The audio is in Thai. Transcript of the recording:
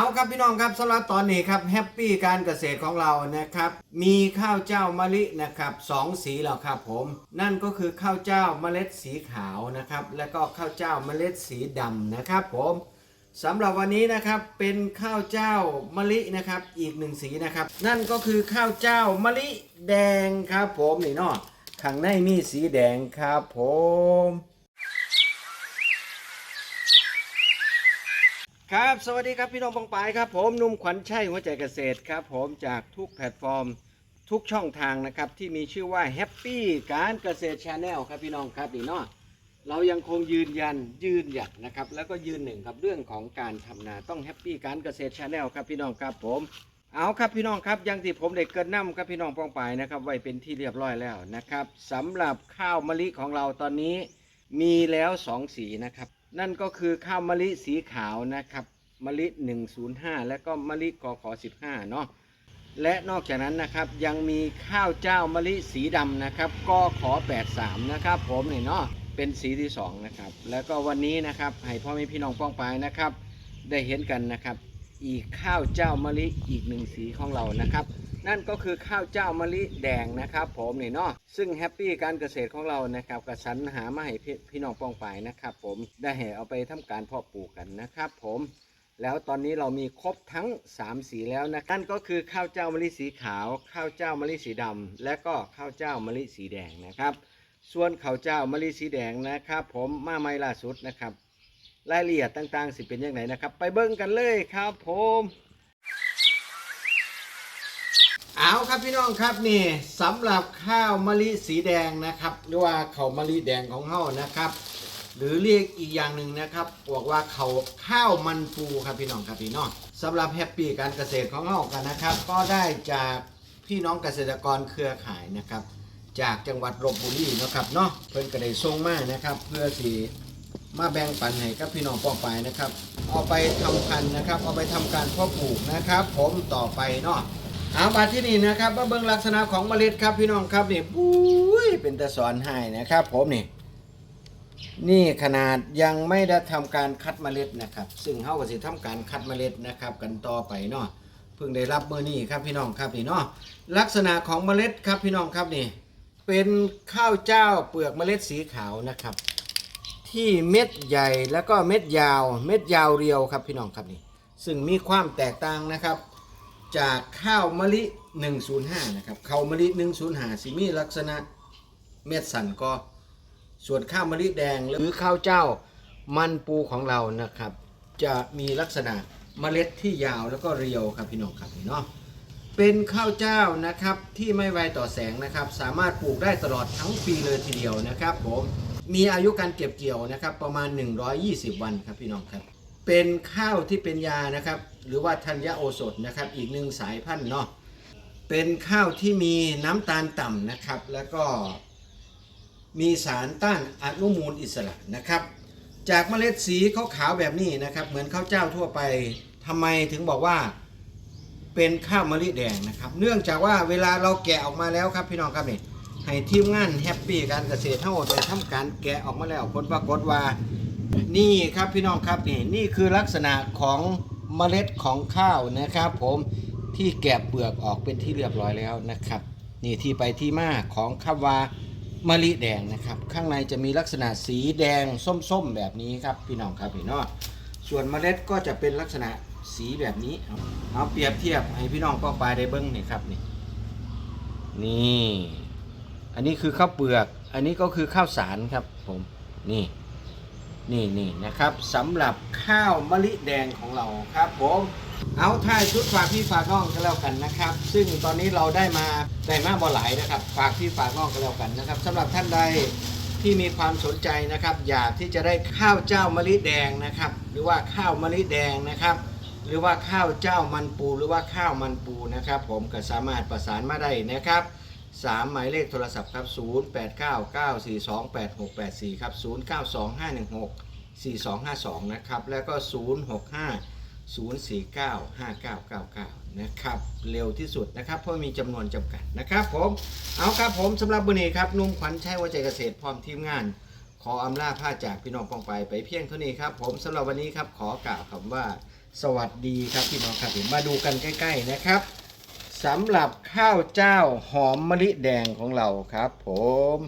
เอาครับพี่น้องครับสำหรับตอนนี้ครับแฮปปี้การเกษตรของเรานะครับ มีข้าวเจ้ามะลินะครับสองสีแล้วครับผม นั่นก็คือข้าวเจ้าเมล็ดสีขาวนะครับ และก็ข้าวเจ้าเมล็ดสีดำนะครับผมสำหรับวันนี้นะครับเป็นข้าวเจ้ามะลินะครับอีกหนึ่งสีนะครับ นั่นก็คือข้าวเจ้ามะลิแดงครับผมนี่เนาะข้างในมีสีแดงครับผม ครับสวัสดีครับพี่น้องปองปายครับผมนุ่มขวัญชัยหัวใจเกษตรครับผมจากทุกแพลตฟอร์มทุกช่องทางนะครับที่มีชื่อว่าแฮปปี้การเกษตรชาแนลครับพี่น้องครับนี่เนาะเรายังคงยืนยันยืนหยัดนะครับแล้วก็ยืนหนึ่งครับเรื่องของการทำนาต้องแฮปปี้การเกษตรชาแนลครับพี่น้องครับผมเอาครับพี่น้องครับยังที่ผมได้เกินนํครับพี่น้องปองปายนะครับไว้เป็นที่เรียบร้อยแล้วนะครับสำหรับข้าวมะลิของเราตอนนี้มีแล้วสองสีนะครับ นั่นก็คือข้าวมะลิสีขาวนะครับมะลิ 105 และก็มะลิกขอ15 เนาะและนอกจากนั้นนะครับยังมีข้าวเจ้ามะลิสีดำนะครับกขอ 83 นะครับ ผมเนี่ยเนาะเป็นสีที่ 2 นะครับ แล้วก็วันนี้นะครับให้พ่อแม่พี่น้องป้องปนะครับ ได้เห็นกันนะครับ อีกข้าวเจ้ามะลิอีกหนึ่งสีของเรานะครับ นั่นก็คือข้าวเจ้ามะลิแดงนะครับ ผมนี่เนาะซึ่งแฮปปี้การเกษตรของเรานะครับกระสันหามาให้พี่พี่น้องป้องปายนะครับ ผมได้ให้เอาไปทำการเพาะปลูกกันนะครับ ผมแล้วตอนนี้เรามีครบทั้ง 3 สีแล้วนะนั่นก็คือข้าวเจ้ามะลิสีขาว ข้าวเจ้ามะลิสีดำและก็ข้าวเจ้ามะลิสีแดงนะครับ ส่วนข้าวเจ้ามะลิสีแดงนะครับ ผมมาไม่ล่าสุดนะครับ รายละเอียดต่างๆ สิเป็นยังไงนะครับ ไปเบิ่งกันเลยครับผมเอาครับพี่น้องครับนี่สำหรับข้าวมะลิสีแดงนะครับ หรือว่าข้าวมะลิแดงของเฮานะครับ หรือเรียกอีกอย่างหนึ่งนะครับบอกว่าเขาข้าวมันปูครับพี่น้องครับพี่น้องสำหรับแฮปปี้การเกษตรของเรากันนะครับ ก็ได้จากพี่น้องเกษตรกรเครือข่ายนะครับ จากจังหวัดลบบุรีนะครับเนาะเพิ่นก็ได้ส่งมานะครับ เพื่อสี มาแบ่งปันให้กับพี่น้องป้องไปนะครับ เอาไปทำพันธุ์นะครับ เอาไปทำการเพาะปลูกนะครับ ผมต่อไปเนาะเอามาที่นี่นะครับมาเบิ่งลักษณะของเมล็ดครับพี่น้องครับนี่ปุ้ยเป็นตะสอนให้นะครับ ผมนี่ นี่ขนาดยังไม่ได้ทำการคัดเมล็ดนะครับ ซึ่งเฮาก็สิทำการคัดเมล็ดนะครับ กันต่อไปเนาะเพิ่งได้รับเมื่อนี้ครับพี่น้องครับนี่เนาะลักษณะของเมล็ดครับพี่น้องครับนี่ เป็นข้าวเจ้าเปลือกเมล็ดสีขาวนะครับ ที่เม็ดใหญ่แล้วก็เม็ดยาว เม็ดยาวเรียวครับพี่น้องครับนี่ซึ่งมีความแตกต่างนะครับ จากข้าวมะลิ 105 นะครับข้าวมะลิ 105 สิมีลักษณะเม็ดสันก็ ส่วนข้าวมะลิแดงหรือข้าวเจ้ามันปูของเรานะครับ จะมีลักษณะเมล็ดที่ยาวแล้วก็เรียวครับพี่น้องครับพี่เนาะเป็นข้าวเจ้านะครับที่ไม่ไวต่อแสงนะครับ สามารถปลูกได้ตลอดทั้งปีเลยทีเดียวนะครับผมมีอายุการเก็บเกี่ยวนะครับประมาณ 120 วันครับพี่น้องครับ เป็นข้าวที่เป็นยานะครับ หรือว่าธัญโอสถนะครับ อีกหนึ่งสายพันธุ์เนาะเป็นข้าวที่มีน้ำตาลต่ำนะครับ แล้วก็มีสารต้านอนุมูลอิสระนะครับ จากเมล็ดสีขาวๆแบบนี้นะครับ เหมือนข้าวเจ้าทั่วไปทำไมถึงบอกว่าเป็นข้าวมะลิแดงนะครับ เนื่องจากว่าเวลาเราแกะออกมาแล้วครับพี่น้องครับนี่ ให้ทีมงานแฮปปี้การเกษตรทั้งหมดไปทำการแกะออกมาแล้วผลปรากฏว่า นี่ครับพี่น้องครับนี่นี่คือลักษณะของเมล็ดของข้าวนะครับ ผมที่แกะเปลือกออกเป็นที่เรียบร้อยแล้วนะครับ นี่ที่ไปที่มาของคำว่ามะลิแดงนะครับ ข้างในจะมีลักษณะสีแดงส้มๆแบบนี้ครับพี่น้องครับพี่น้องส่วนเมล็ดก็จะเป็นลักษณะสีแบบนี้เอาเอาเปรียบเทียบให้พี่น้องป้องปลายได้เบิ้งนี่ครับนี่นี่ อันนี้คือข้าวเปลือก อันนี้ก็คือข้าวสารครับผมนี่นี่นี่นะครับสำหรับข้าวมะลิแดงของเราครับ ผมเอาท้ายชุดฝากพี่ฝากน้องกันแล้วกันนะครับ ซึ่งตอนนี้เราได้มาได้มาบ่หลายนะครับ ฝากพี่ฝากน้องกันแล้วกันนะครับสำหรับท่านใดที่มีความสนใจนะครับ อยากที่จะได้ข้าวเจ้ามะลิแดงนะครับ หรือว่าข้าวมะลิแดงนะครับ หรือว่าข้าวเจ้ามันปูหรือว่าข้าวมันปูนะครับ ผมก็สามารถประสานมาได้นะครับ สามหมายเลขโทรศัพท์ครับ 0 8 9 9 4 2 8 6 8 4 ครับ 0 9 2 5 1 6 4 2 5 2 นะครับ แล้วก็ 0 6 5 0 4 9 5 9 9 9 นะครับ เร็วที่สุดนะครับ เพราะมีจำนวนจำกัดนะครับผม เอาครับผมสำหรับบุนี้ครับ นุ่มขวัญชัยวัจเกษตรพร้อมทีมงาน ขออำลาผ้าจากพี่น้องปองไปไปเพียงเท่านี้ครับผมสำหรับวันนี้ครับขอกล่าวคำว่า สวัสดีครับพี่น้องครับมาดูกันใกล้ ๆ นะครับ สำหรับข้าวเจ้าหอมมะลิแดงของเราครับผม